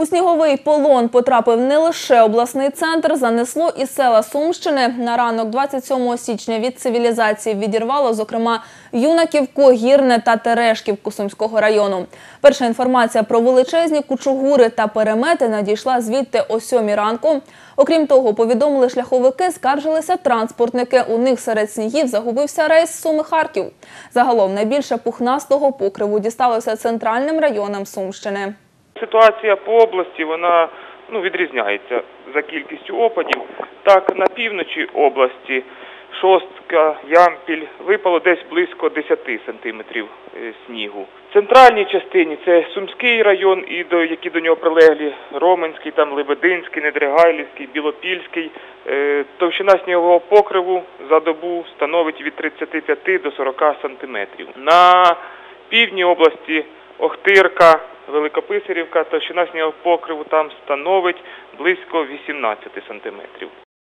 У сніговий полон потрапив не лише обласний центр, занесло і села Сумщини. На ранок 27 січня від цивілізації відірвало, зокрема, Юнаківку, Гірне та Терешківку Сумського району. Перша інформація про величезні кучугури та перемети надійшла звідти о 7 ранку. Окрім того, повідомили шляховики, скаржилися транспортники. У них серед снігів загубився рейс Суми-Харків. Загалом найбільше пухнастого покриву дісталося центральним районам Сумщини. Ситуація по області вона ну, відрізняється за кількістю опадів. Так, на півночі області Шостка, Ямпіль випало десь близько 10 сантиметрів е, снігу. В центральній частині це Сумський район, і до які до нього прилеглі Роменський, там Лебединський, Недригайлівський, Білопільський. Е, Товщина снігового покриву за добу становить від 35 до 40 сантиметрів. На півдні області Охтирка, Великописарівка, товщина снігопокриву покриву там становить близько 18 сантиметрів.